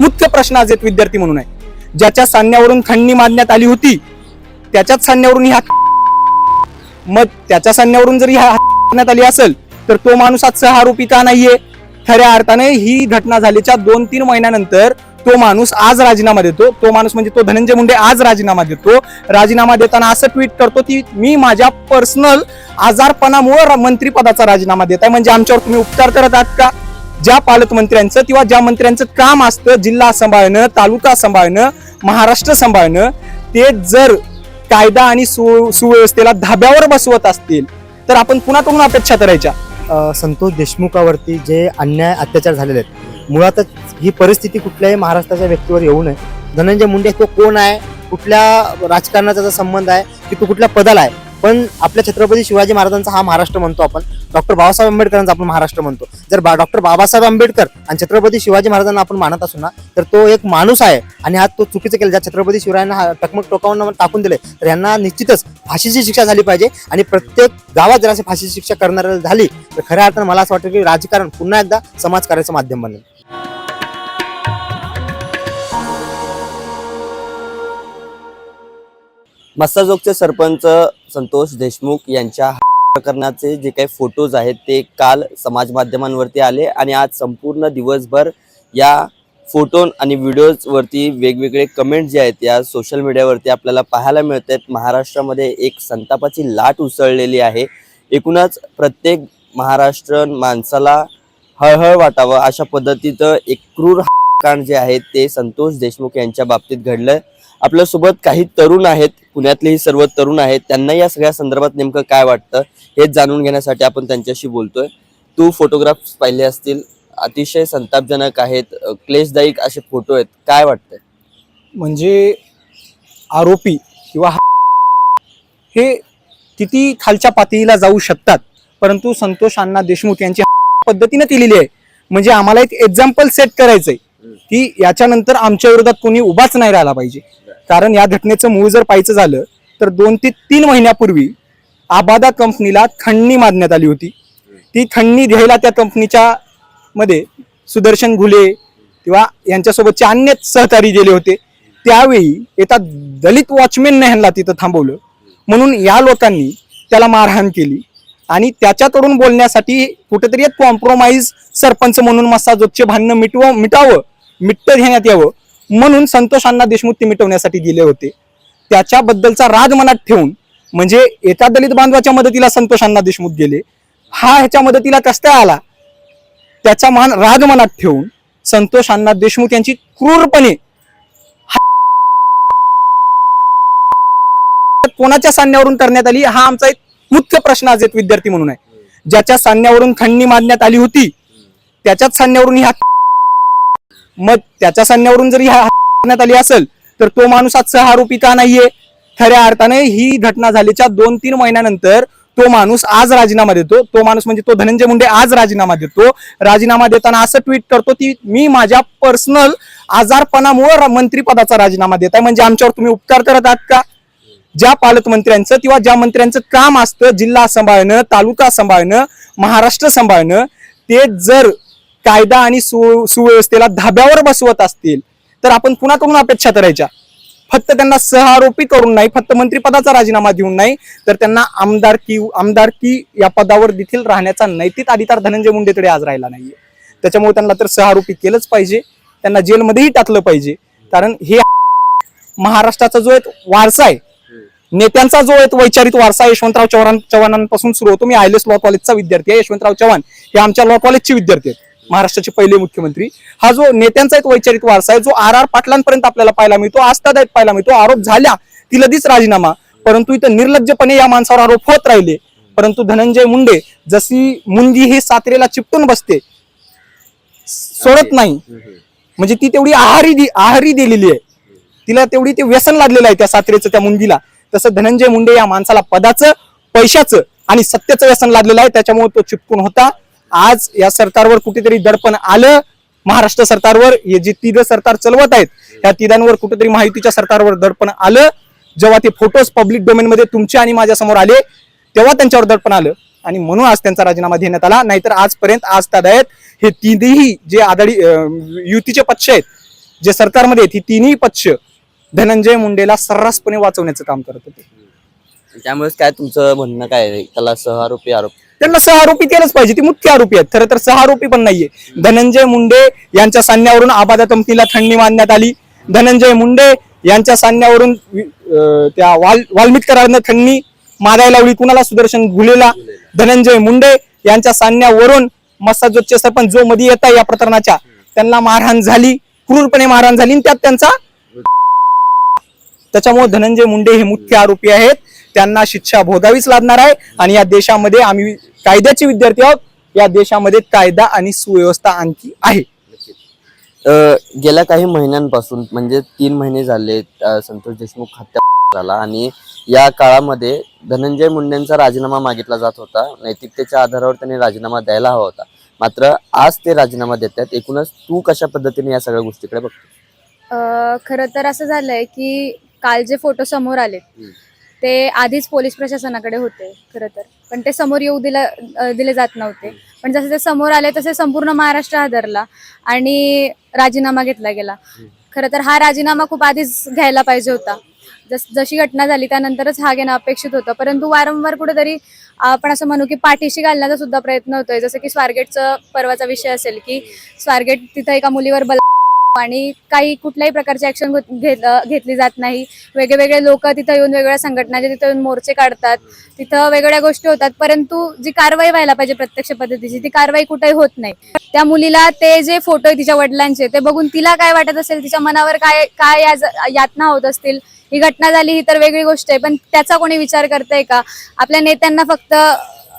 मुख्य प्रश्न आज एक विद्यार्थी म्हणून आहे. ज्याच्या सान्यावरून खंडणी मारण्यात आली होती त्याच्याच सान्यावरून ह्या मग त्याच्या सान्यावरून जर ह्या करण्यात आली असेल तर तो माणूस आज सहारोपी का नाहीये? खऱ्या अर्थाने ही घटना झाल्याच्या दोन तीन महिन्यानंतर तो माणूस आज राजीनामा देतो. तो माणूस म्हणजे तो धनंजय मुंडे आज राजीनामा देतो. राजीनामा देताना असं ट्विट करतो की मी माझ्या पर्सनल आजारपणामुळे मंत्रीपदाचा मंत्रिपदाचा राजीनामा देत आहे. म्हणजे आमच्यावर तुम्ही उपचार करत आहात का? ज्या पालकमंत्र्यांचं किंवा ज्या मंत्र्यांचं काम असतं जिल्हा सांभाळणं तालुका सांभाळणं महाराष्ट्र सांभाळणं ते जर कायदा आणि सु सुव्यवस्थेला धाब्यावर बसवत असतील तर आपण कुणाकडून अपेक्षा करायच्या? संतोष देशमुखावरती जे अन्याय अत्याचार झालेले आहेत मुळातच ही परिस्थिती कुठल्याही महाराष्ट्राच्या व्यक्तीवर येऊ नये. धनंजय मुंडे तो कोण आहे? कुठल्या राजकारणाचा संबंध आहे? की तो कुठल्या पदाला आहे? पण आपल्या छत्रपती शिवाजी महाराजांचा हा महाराष्ट्र म्हणतो आपण. डॉक्टर बाबासाहेब आंबेडकरांचा आपण महाराष्ट्र म्हणतो. जर बा डॉक्टर बाबासाहेब आंबेडकर आणि छत्रपती शिवाजी महाराजांना आपण मानत असू ना तर तो एक माणूस आहे आणि हा तो चुकीचं केलं. ज्या छत्रपती शिवरायांना हा टकमक टोकावून टाकून दिले तर यांना निश्चितच फाशीची शिक्षा झाली पाहिजे आणि प्रत्येक गावात जर अशी फाशीची शिक्षा करणाऱ्याला झाली तर खऱ्या अर्थानं मला असं वाटतं की राजकारण पुन्हा एकदा समाजकार्याचं माध्यम बनेल. मस्साजोगचे सरपंच संतोष देशमुख यांच्या प्रकरणाचे जे काही फोटोज आहेत ते काल समाज माध्यमांवरती आले आणि आज संपूर्ण दिवसभर या फोटो आणि व्हिडिओजवरती वेगवेगळे कमेंट जे आहेत या सोशल मीडियावरती आपल्याला पाहायला मिळत आहेत महाराष्ट्रामध्ये एक संतापाची लाट उसळलेली आहे. एकूणच प्रत्येक महाराष्ट्र माणसाला हळहळ वाटावं अशा पद्धतीचं एक क्रूर कांड जे आहे ते संतोष देशमुख यांच्या बाबतीत घडलं आपल्यासोबत काही तरुण आहेत पुण्यातलेही सर्व तरुण आहेत त्यांना या सगळ्या संदर्भात नेमकं काय वाटतं हेच जाणून घेण्यासाठी आपण त्यांच्याशी बोलतोय. तू फोटोग्राफ्स पाहिले असतील अतिशय संतापजनक आहेत क्लेशदायक असे फोटो आहेत काय वाटतंय? म्हणजे आरोपी किंवा हे किती खालच्या पातळीला जाऊ शकतात परंतु संतोष अण्णा देशमुख यांची पद्धतीने केलेली आहे. म्हणजे आम्हाला एक एक्झाम्पल सेट करायचंय की याच्यानंतर आमच्या विरोधात कोणी उभाच नाही राहिला पाहिजे. कारण या घटनेचं मूळ जर पाहायचं झालं तर दोन ते तीन महिन्यापूर्वी आबादा कंपनीला खंडणी मारण्यात आली होती. ती खंडणी द्यायला त्या कंपनीच्या मध्ये सुदर्शन घुले किंवा यांच्यासोबतचे अन्य सहकारी गेले होते. त्यावेळी एका दलित वॉचमॅनने ह्यांना तिथं थांबवलं. म्हणून या लोकांनी त्याला मारहाण केली. आणि त्याच्याकडून बोलण्यासाठी कुठेतरी एक कॉम्प्रोमाइज सरपंच म्हणून मसाजोगचे भांडणं मिटव मिटावं मिट्ट घेण्यात यावं. म्हणून संतोष अण्णा देशमुख ते मिटवण्यासाठी गेले होते. त्याच्याबद्दलचा राग मनात ठेवून म्हणजे एका दलित बांधवाच्या मदतीला संतोष अण्णा देशमुख गेले. हा ह्याच्या मदतीला कस काय आला? त्याचा मान राग मनात ठेवून संतोष अण्णा देशमुख यांची क्रूरपणे कोणाच्या सान्यावरून करण्यात आली? हा आमचा एक मुख्य प्रश्न आज एक विद्यार्थी म्हणून आहे. ज्याच्या सान्यावरून खंडणी मारण्यात आली होती त्याच्याच सान्यावरून ह्या मग त्याच्या सैन्यावरून जर ह्या करण्यात आली असेल तर तो माणूस आज सहारोपी का नाहीये? खऱ्या अर्थाने ही घटना झाल्याच्या दोन तीन महिन्यानंतर तो माणूस आज राजीनामा देतो. तो माणूस म्हणजे तो धनंजय मुंडे आज राजीनामा देतो. राजीनामा देताना असं ट्विट करतो की मी माझ्या पर्सनल आजारपणामुळे मंत्रीपदाचा राजीनामा देत आहे. म्हणजे आमच्यावर तुम्ही उपकार करत आहात का? ज्या पालकमंत्र्यांचं किंवा ज्या मंत्र्यांचं काम असतं जिल्हा सांभाळणं तालुका सांभाळणं महाराष्ट्र सांभाळणं ते जर कायदा आणि सु सुव्यवस्थेला धाब्यावर बसवत असतील तर आपण कुणाकडून अपेक्षा करायच्या. फक्त त्यांना सहारोपी करून नाही फक्त मंत्रिपदाचा राजीनामा देऊन नाही तर त्यांना आमदारकी आमदारकी या पदावर देखील राहण्याचा नैतिक अधिकार धनंजय मुंडेकडे आज राहिला नाहीये. त्याच्यामुळे त्यांना तर सहारोपी केलंच पाहिजे त्यांना जेलमध्येही टाकलं पाहिजे. कारण हे महाराष्ट्राचा जो एक वारसा आहे नेत्यांचा जो एक वैचारिक वारसा यशवंतराव चव्हाण चव्हाणांपासून सुरू होतो. मी आयलेस लॉ कॉलेजचा विद्यार्थी आहे. यशवंतराव चव्हाण हे आमच्या लॉ कॉलेजचे विद्यार्थी आहेत. महाराष्ट्राचे पहिले मुख्यमंत्री. हा जो नेत्यांचा एक वैचारिक वारसा आहे जो आर आर पाटलांपर्यंत आपल्याला पाहायला मिळतो आस्थादायक पाहायला मिळतो आरोप झाल्या ती लगेच राजीनामा. परंतु इथं निर्लज्जपणे या माणसावर आरोप होत राहिले. परंतु धनंजय मुंडे जशी मुंगी ही सातरेला चिपटून बसते सोडत नाही. म्हणजे ती तेवढी आहारी दि- आहारी दिलेली आहे. तिला तेवढी ते व्यसन लागलेलं आहे त्या सात्रेचं त्या मुंगीला. तसं धनंजय मुंडे या माणसाला पदाचं पैशाचं आणि सत्याचं व्यसन लागलेलं आहे त्याच्यामुळे तो चिपकून होता. आज या सरकारवर कुठेतरी दडपण आलं महाराष्ट्र सरकारवर हे जे तिघ सरकार चालवत आहेत या तिघांवर कुठेतरी माहितीच्या सरकारवर दडपण आलं. जेव्हा ते फोटोज पब्लिक डोमेन मध्ये तुमचे आणि माझ्यासमोर आले तेव्हा त्यांच्यावर दडपण आलं. आणि म्हणून आज त्यांचा राजीनामा देण्यात आला. नाहीतर आजपर्यंत आज आहेत हे तिन्ही जे आघाडी युतीचे पक्ष आहेत जे सरकारमध्ये आहेत ही तिन्ही पक्ष धनंजय मुंडेला सर्रासपणे वाचवण्याचं काम करत होते. त्यामुळेच काय तुमचं म्हणणं काय आहे? त्याला सहआरोपी आरोप. त्यांना सहा आरोपी केलंच पाहिजे. ती मुख्य आरोपी आहेत. खरं तर सहा आरोपी पण नाहीये. धनंजय मुंडे यांच्या सान्यावरून आबादा कंपनीला थंडी मानण्यात आली. धनंजय मुंडे यांच्या सान्यावरून वि- अं, त्या वाल थंडी मारायला लावली. कुणाला सुदर्शन गुलेला? धनंजय मुंडे यांच्या सान्यावरून मसाजोदचे सरपंच जो मध्ये येत या प्रकरणाच्या त्यांना मारहाण झाली. क्रूरपणे मारहाण झाली. आणि त्यात त्यांचा त्याच्यामुळे धनंजय मुंडे हे मुख्य आरोपी आहेत. त्यांना शिक्षा भोगावीच लागणार आहे आणि या देशामध्ये आम्ही कायद्याचे विद्यार्थी आहोत. या देशामध्ये कायदा आणि सुव्यवस्था आणखी आहे. अ, गेल्या काही महिन्यांपासून म्हणजे तीन महिने झाले संतोष देशमुख हत्या झाला आणि या काळामध्ये धनंजय मुंडेंचा राजीनामा मागितला जात होता. नैतिकतेच्या आधारावर त्यांनी राजीनामा द्यायला हवा होता. मात्र आज ते राजीनामा देत आहेत. एकूणच तू कशा पद्धतीने या सगळ्या गोष्टीकडे बघतो अ, खरं तर असं झालंय की काल जे फोटो समोर आले. ते आधीच पोलीस प्रशासनाकडे होते खरं तर. पण ते समोर येऊ दिला दिले जात नव्हते. पण जसे ते समोर आले तसे संपूर्ण महाराष्ट्र हादरला आणि राजीनामा घेतला गेला. खरं तर हा राजीनामा खूप आधीच घ्यायला पाहिजे होता. जस जशी घटना झाली त्यानंतरच हा घेणं अपेक्षित होतं. परंतु वारंवार कुठेतरी आपण असं म्हणू की पाठीशी घालण्याचा सुद्धा प्रयत्न होतोय. जसं की स्वारगेटचं परवाचा विषय असेल की स्वारगेट तिथं एका मुलीवर बल आणि काही कुठल्याही प्रकारची ऍक्शन घेतली जात नाही. वेगवेगळे लोक तिथं येऊन वेगवेगळ्या संघटनाचे तिथं येऊन मोर्चे काढतात तिथं वेगवेगळ्या गोष्टी होतात परंतु जी कारवाई व्हायला पाहिजे प्रत्यक्ष पद्धतीची ती कारवाई कुठेही होत नाही. त्या मुलीला ते जे फोटो आहे तिच्या वडिलांचे ते बघून तिला काय वाटत असेल तिच्या मनावर काय काय यातना होत असतील? ही घटना झाली ही तर वेगळी गोष्ट आहे पण त्याचा कोणी विचार करतंय का? आपल्या नेत्यांना फक्त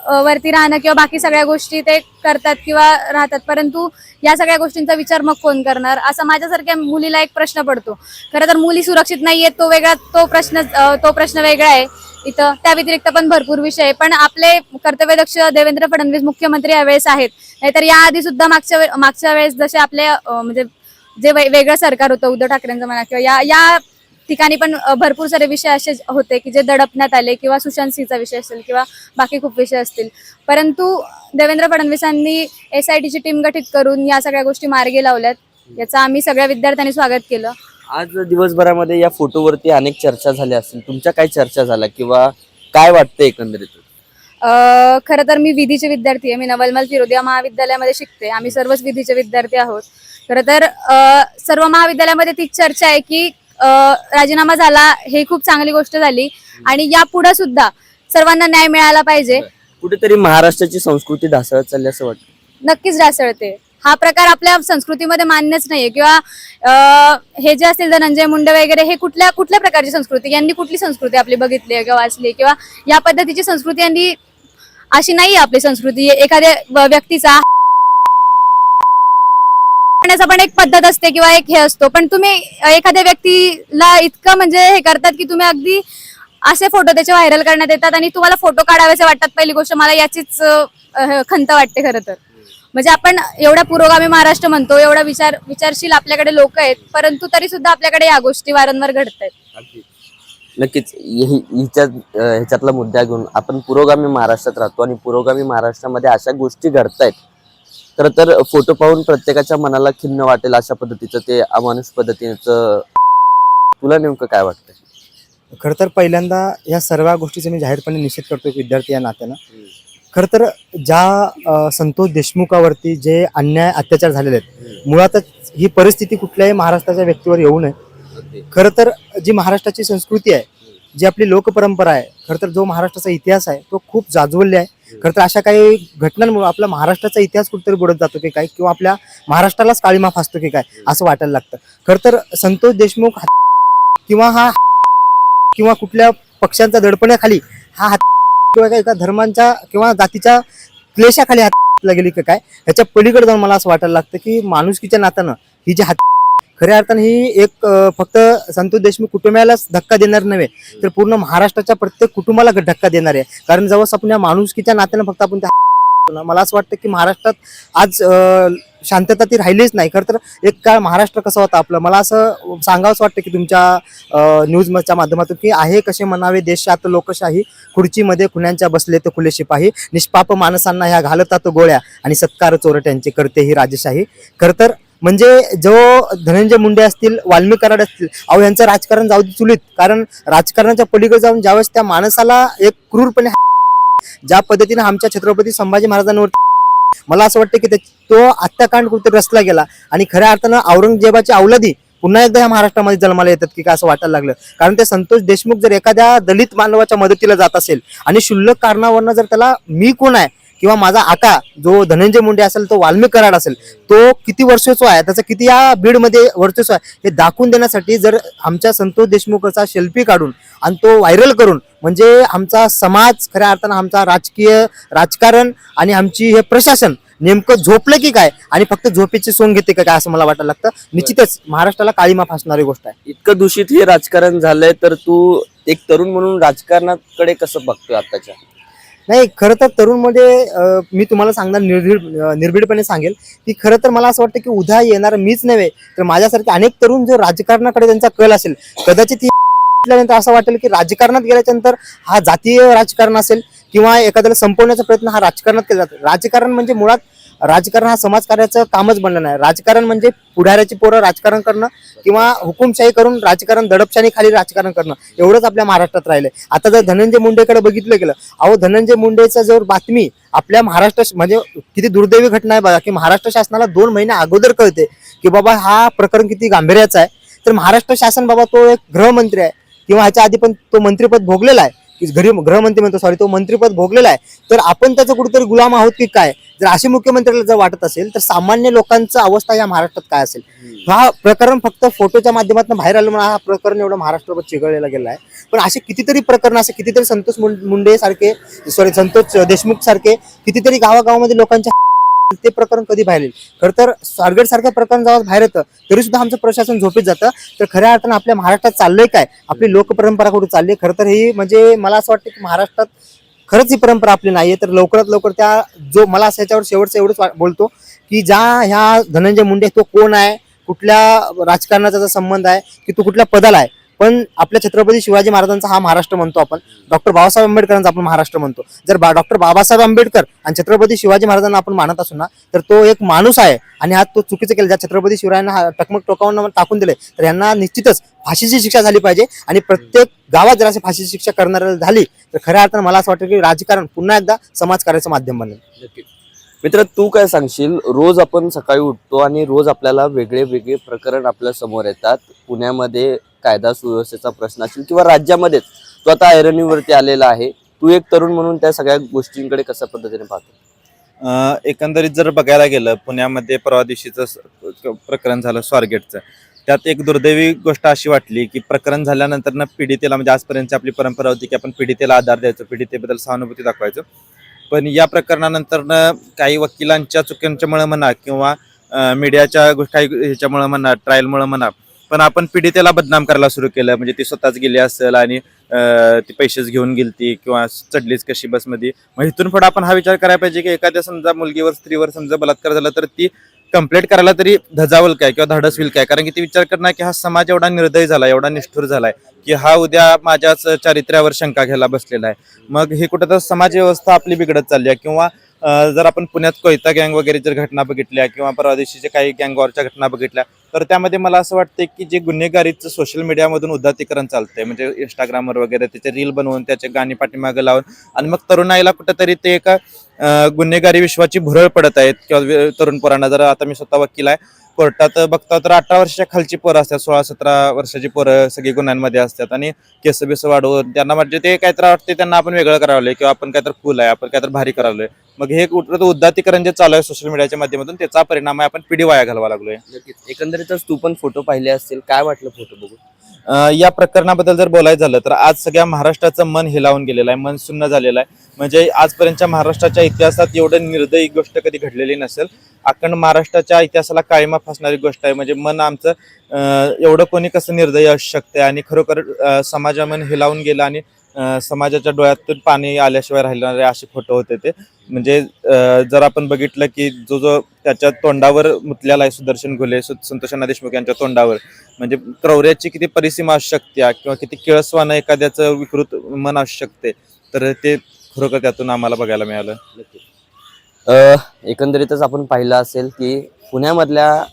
वरती राहणं किंवा बाकी सगळ्या गोष्टी ते करतात किंवा राहतात. परंतु या सगळ्या गोष्टींचा विचार मग कोण करणार? असा माझ्यासारख्या मुलीला एक प्रश्न पडतो. खरं तर मुली सुरक्षित नाहीये तो वेगळा तो प्रश्न तो प्रश्न वेगळा आहे. इथं त्या व्यतिरिक्त पण भरपूर विषय आहे. पण आपले कर्तव्यदक्ष देवेंद्र फडणवीस मुख्यमंत्री यावेळेस आहेत. नाहीतर याआधी सुद्धा मागच्या वे- मागच्या वेळेस जसे आपले म्हणजे जे वे- वेगळं सरकार होतं उद्धव ठाकरेंचं म्हणा किंवा या या ठिकाणी पण भरपूर सारे विषय असे होते की जे दडपण्यात आले किंवा सुशांत सिंहचा विषय असेल किंवा बाकी खूप विषय असतील. परंतु देवेंद्र फडणवीसांनी एस आय टीची टीम गठीत करून या सगळ्या गोष्टी मार्गी लावल्यात. याचं आम्ही सगळ्या विद्यार्थ्यांनी स्वागत केलं. आज दिवसभरामध्ये या फोटोवरती अनेक चर्चा झाल्या असतील. तुमच्या काय चर्चा झाल्या किंवा काय वाटतं एकंदरीत? खरं तर मी विधीचे विद्यार्थी आहे. मी नवलमल फिरोदिया महाविद्यालयामध्ये शिकते. आम्ही सर्वच विधीचे विद्यार्थी आहोत. खरं तर सर्व महाविद्यालयामध्ये तीच चर्चा आहे की राजीनामा झाला हे खूप चांगली गोष्ट झाली. आणि यापुढे सुद्धा सर्वांना न्याय मिळाला पाहिजे. कुठेतरी महाराष्ट्राची संस्कृती ढासळत चालली असं वाटतं? नक्कीच ढासळते. हा प्रकार आपल्या संस्कृतीमध्ये मान्यच नाहीये. किंवा हे जे असतील धनंजय मुंडे वगैरे हे कुठल्या कुठल्या प्रकारची संस्कृती? यांनी कुठली संस्कृती आपली बघितली किंवा वाचली किंवा या पद्धतीची संस्कृती यांनी अशी नाही आपली संस्कृती. एखाद्या व्यक्तीचा करण्याचा पण एक पद्धत असते किंवा एक हे असतो. पण तुम्ही एखाद्या व्यक्तीला इतकं म्हणजे हे करतात की तुम्ही अगदी असे फोटो त्याचे व्हायरल करण्यात येतात आणि तुम्हाला फोटो काढावेसे वाटतात पहिली गोष्ट. मला याचीच खंत वाटते खरं तर. म्हणजे आपण एवढा पुरोगामी महाराष्ट्र म्हणतो एवढा विचार विचारशील आपल्याकडे लोक आहेत परंतु तरी सुद्धा आपल्याकडे या गोष्टी वारंवार घडत आहेत नक्कीच हिच्या ह्याच्यातला मुद्दा घेऊन आपण पुरोगामी महाराष्ट्रात राहतो आणि पुरोगामी महाराष्ट्रामध्ये अशा गोष्टी घडतायत खरं तर फोटो पाहून प्रत्येकाच्या मनाला खिन्न वाटेल अशा पद्धतीचं ते अमानुष पद्धतीचं तुला नेमकं काय वाटतं खरं तर पहिल्यांदा या सर्व गोष्टीचा मी जाहीरपणे निषेध करतो एक विद्यार्थी या नात्यानं. खरं तर ज्या संतोष देशमुखावरती जे अन्याय अत्याचार झालेले आहेत मुळातच ही परिस्थिती कुठल्याही महाराष्ट्राच्या व्यक्तीवर येऊ नये. खरं तर जी महाराष्ट्राची संस्कृती आहे जी आपली लोकपरंपरा आहे खरं तर जो महाराष्ट्राचा इतिहास आहे तो खूप जाजवल्य आहे. खरं तर अशा काही घटनांमुळे आपला महाराष्ट्राचा इतिहास कुठेतरी बुडत जातो की काय? किंवा आपल्या महाराष्ट्रालाच काळीमा फासतो की काय? असं वाटायला लागतं. खरं तर संतोष देशमुख किंवा हा किंवा कुठल्या पक्षांच्या दडपण्याखाली हा हात किंवा काय एका धर्मांच्या किंवा जातीच्या क्लेशाखाली हातला गेली की काय? ह्याच्या पलीकडे जाऊन मला असं वाटायला लागतं की माणुसकीच्या नात्यानं ही जी हात खऱ्या अर्थाने ही एक फक्त संतोष देशमुख कुटुंबालाच धक्का देणार नव्हे तर पूर्ण महाराष्ट्राच्या प्रत्येक कुटुंबाला धक्का देणार आहे. कारण जवळ आपण या माणुसकीच्या नात्यानं फक्त आपण त्या मला असं वाटतं की महाराष्ट्रात आज शांतता ती राहिलीच नाही. खरं तर एक काळ महाराष्ट्र कसा होतं आपलं? मला असं सांगावंच वाटतं की तुमच्या न्यूजच्या माध्यमातून की आहे कसे म्हणावे देशात लोकशाही खुर्चीमध्ये खुण्यांच्या बसले तर खुले शिपाही निष्पाप माणसांना ह्या घालतात गोळ्या आणि सत्कार चोरट्यांचे करते ही राजशाही. खरं तर म्हणजे जो धनंजय मुंडे असतील वाल्मिक कराड असतील अहो यांचं राजकारण जाऊ दे चुलीत. कारण राजकारणाच्या पलीकडे जाऊन ज्यावेळेस त्या माणसाला एक क्रूरपणे ज्या पद्धतीने आमच्या छत्रपती संभाजी महाराजांवर मला असं वाटतं की तो हत्याकांड कुठे रचला गेला. आणि खऱ्या अर्थानं औरंगजेबाची अवलादी पुन्हा एकदा ह्या महाराष्ट्रामध्ये जन्माला येतात की काय असं वाटायला लागलं. कारण ते संतोष देशमुख जर एखाद्या दलित मानवाच्या मदतीला जात असेल आणि क्षुल्लक कारणावरनं जर त्याला मी कोण आहे किंवा माझा आका जो धनंजय मुंडे असेल तो वाल्मिक कराड असेल तो किती वर्चस्व आहे? त्याचं किती या बीडमध्ये वर्चस्व आहे? हे दाखवून देण्यासाठी जर आमच्या संतोष देशमुखचा सेल्फी काढून आणि तो व्हायरल करून म्हणजे आमचा समाज खऱ्या अर्थानं आमचा राजकीय राजकारण आणि आमची हे प्रशासन नेमकं झोपलं की काय? आणि फक्त झोपेची सोंग घेते का काय असं मला वाटायला लागतं? निश्चितच महाराष्ट्राला काळीमा फासणारी गोष्ट आहे. इतकं दूषित हे राजकारण झालंय तर तू एक तरुण म्हणून राजकारणाकडे कसं बघतोय आताच्या? नाही खरं तर तरुणमध्ये मी तुम्हाला सांगणार निर्भीड निर्भीडपणे सांगेल की खरं तर मला असं वाटतं की उद्या येणार मीच नव्हे तर माझ्यासारखे अनेक तरुण जो राजकारणाकडे त्यांचा कल असेल कदाचित म्हटल्यानंतर असं वाटेल की राजकारणात गेल्याच्यानंतर हा जातीय राजकारण असेल किंवा एखाद्याला संपवण्याचा प्रयत्न हा राजकारणात केला जातो. राजकारण म्हणजे मुळात राजकारण हा समाजकार्याचं कामच बनलं नाही. राजकारण म्हणजे पुढाऱ्याची पोरं राजकारण करणं किंवा हुकुमशाही करून राजकारण दडपशाही खाली राजकारण करणं. एवढंच आपल्या महाराष्ट्रात राहिलंय. आता जर धनंजय मुंडेकडे बघितलं गेलं अहो धनंजय मुंडेचा जर बातमी आपल्या महाराष्ट्र म्हणजे किती दुर्दैवी घटना आहे बघा की महाराष्ट्र शासनाला दोन महिने अगोदर कळते की बाबा हा प्रकरण किती गांभीर्याचा आहे. तर महाराष्ट्र शासन बाबा तो एक गृहमंत्री आहे. किंवा ह्याच्या आधी पण तो मंत्रीपद भोगलेला आहे. घरी गृहमंत्री म्हणतो सॉरी तो मंत्रीपद भोगलेला आहे. तर आपण त्याचं कुठेतरी गुलाम आहोत की काय? जर असे मुख्यमंत्र्याला जर वाटत असेल तर सामान्य लोकांचं अवस्था या महाराष्ट्रात काय असेल? हा प्रकरण फक्त फोटोच्या माध्यमातून बाहेर आलं म्हणून हा प्रकरण एवढं महाराष्ट्रावर चिघळलेला गेला आहे. पण असे कितीतरी प्रकरण असे कितीतरी संतोष मुंडे सारखे सॉरी संतोष देशमुख सारखे कितीतरी गावागावामध्ये लोकांच्या ते प्रकरण कधी बाहेर येईल खरं तर स्वारगेट सारखं प्रकरण जेव्हा बाहेर येतं तरी सुद्धा आमचं प्रशासन झोपेत जातं. तर खऱ्या अर्थानं आपल्या महाराष्ट्रात चाललंय काय? आपली लोकपरंपरा कुठे चालली खरं तर ही म्हणजे मला असं वाटतं की महाराष्ट्रात खरंच ही परंपरा आपली नाहीये. तर लवकरात लवकर त्या जो मला असं याच्यावर शेवटचं एवढंच वा- बोलतो की ज्या ह्या धनंजय मुंडे तो कोण आहे? कुठल्या राजकारणाचा संबंध आहे? की तो कुठल्या पदाला आहे? पण आपल्या छत्रपती शिवाजी महाराजांचा हा महाराष्ट्र म्हणतो आपण. डॉक्टर बाबासाहेब आंबेडकरांचा आपण महाराष्ट्र म्हणतो. जर बा डॉक्टर बाबासाहेब आंबेडकर आणि छत्रपती शिवाजी महाराजांना आपण मानत असू ना तर तो एक माणूस आहे आणि हा तो चुकीचं केलं. ज्या छत्रपती शिवरायांना हा टकमक टोकावून टाकून दिले तर यांना निश्चितच फाशीची शिक्षा झाली पाहिजे आणि प्रत्येक गावात जर अशी फाशीची शिक्षा करणाऱ्याला झाली तर खऱ्या अर्थानं मला असं वाटतं की राजकारण पुन्हा एकदा समाजकार्याचं माध्यम बनेल. मित्र तू काय सांगशील? रोज आपण सकाळी उठतो आणि रोज आपल्याला वेगळे वेगळे प्रकरण आपल्यासमोर येतात. पुण्यामध्ये कायदा सुव्यवस्थेचा प्रश्न असेल किंवा राज्यामध्येच तू आता ऐरणीवरती आलेला आहे. तू एक तरुण म्हणून त्या सगळ्या गोष्टींकडे कशा पद्धतीने पाहतो? एकंदरीत जर बघायला गेलं पुण्यामध्ये परवा दिवशीचं प्रकरण झालं स्वारगेटचं. त्यात एक दुर्दैवी गोष्ट अशी वाटली की प्रकरण झाल्यानंतर ना पीडितेला म्हणजे आजपर्यंतची आपली परंपरा होती की आपण पीडितेला आधार द्यायचो पीडितेबद्दल सहानुभूती दाखवायचो. पण या प्रकरणानंतर काही वकिलांच्या चुक्यांच्यामुळे म्हणा किंवा मीडियाच्या काही ह्याच्यामुळे म्हणा ट्रायलमुळे म्हणा पण आपण पीडितेला बदनाम करायला सुरू केलं. म्हणजे ती स्वतःच गेली असेल आणि ती पैसेच घेऊन गेलती किंवा चढलीच कशी बसमध्ये. मग इथून पुढे आपण हा विचार करायला पाहिजे की एखाद्या समजा मुलगीवर स्त्रीवर समजा बलात्कार झाला तर ती कंप्लेंट करायला तरी धजावल काय किंवा धाडस होईल काय? कारण की ते विचार करणार की हा समाज एवढा निर्दय झाला एवढा निष्ठुर झालाय की हा उद्या माझ्याच चारित्र्यावर शंका घ्यायला बसलेला आहे. मग हे कुठं तर समाज व्यवस्था आपली बिघडत चालली आहे किंवा जर आपण पुण्यात कोयता गँग वगैरे जर घटना बघितल्या किंवा परवा दिवशीच्या काही गँगवॉरच्या घटना बघितल्या तर त्यामध्ये मला असं वाटतं की जे गुन्हेगारीचं सोशल मीडियामधून उदातीकरण चालतंय म्हणजे इंस्टाग्रामवर वगैरे त्याचे रील बनवून त्याचे गाणी पाठीमागे लावून आणि मग तरुणाईला कुठंतरी ते एका गुन्हेगारी विश्वाची भुरळ पडत आहेत किंवा तरुण पोरांना जर आता मी स्वतः वकील आहे कोर्टात बघता तर अठरा वर्षाच्या खालची पोरं असतात सोळा सतरा वर्षाची पोरं सगळी गुन्ह्यांमध्ये असतात आणि केस बिस वाढवून त्यांना म्हणजे ते काहीतरी वाटते त्यांना आपण वेगळं करावलंय किंवा आपण काहीतरी फुल आहे आपण काहीतरी भारी करावलंय मग हे कुठं उद्दातीकरण जे चालू आहे सोशल मीडियाच्या माध्यमातून त्याचा परिणाम आहे आपण पिढी वाया घालवा लागलोय एकंदरीतच तू पण फोटो पाहिले असतील काय वाटलं फोटो बघून? या प्रकरणाबद्दल जर बोलायचं झालं तर आज सगळ्या महाराष्ट्राचं मन हिलावून गेलेलं आहे मन सुन्न झालेलं आहे. म्हणजे आजपर्यंतच्या महाराष्ट्राच्या इतिहासात एवढं निर्दयी गोष्ट कधी घडलेली नसेल. अखंड महाराष्ट्राच्या इतिहासाला काळीमा फासणारी गोष्ट आहे. म्हणजे मन आमचं एवढं कोणी कसं निर्दयी असू शकते आणि खरोखर समाजामन हिलावून गेलं आणि समाजाच्या डोळ्यातून पाणी आल्याशिवाय राहिणारे असे फोटो होते ते. म्हणजे जर आपण बघितलं की जो जो त्याच्या तोंडावर मुतलेला आहे सुदर्शन घुले सु- संतोषांना देशमुख यांच्या तोंडावर म्हणजे क्रौर्याची किती परिसीमा असू शकते किंवा किती किळसवानं एखाद्याचं विकृत मन असू शकते तर ते खरोखर त्यातून आम्हाला बघायला मिळालं. एकंदरीतच आपण पाहिलं असेल की पुण्यामधल्या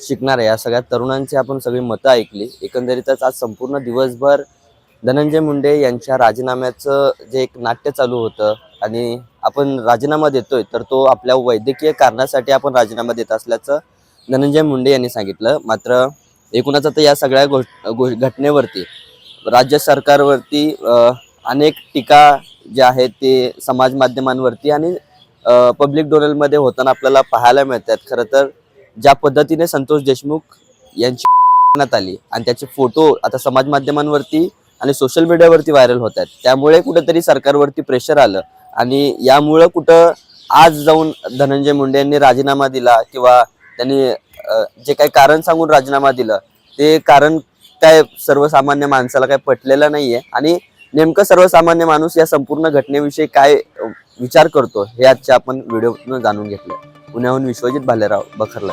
शिकणाऱ्या या सगळ्या तरुणांची आपण सगळी मतं ऐकली. एकंदरीतच आज संपूर्ण दिवसभर धनंजय मुंडे यांच्या राजीनाम्याचं जे एक नाट्य चालू होतं आणि आपण राजीनामा देतोय तर तो आपल्या वैद्यकीय कारणासाठी आपण राजीनामा देत असल्याचं धनंजय मुंडे यांनी सांगितलं. मात्र एकूणच आता या सगळ्या गोष्ट गो घटनेवरती राज्य सरकारवरती अनेक टीका ज्या आहेत ते समाज माध्यमांवरती आणि पब्लिक डोनलमध्ये होताना आपल्याला पाहायला मिळतात. खरं तर ज्या पद्धतीने संतोष देशमुख यांची आली आणि त्याचे फोटो आता समाज माध्यमांवरती आणि सोशल मीडियावरती व्हायरल होत आहेत. त्यामुळे कुठेतरी सरकारवरती प्रेशर आलं. आणि यामुळं कुठं आज जाऊन धनंजय मुंडे यांनी राजीनामा दिला किंवा त्यांनी जे काही कारण सांगून राजीनामा दिलं ते कारण काय सर्वसामान्य माणसाला काय पटलेलं नाहीये. आणि नेमकं सर्वसामान्य माणूस या संपूर्ण घटनेविषयी काय विचार करतो हे आजच्या आपण व्हिडिओतून जाणून घेतलं. पुण्याहून विश्वजित भालेराव बखरला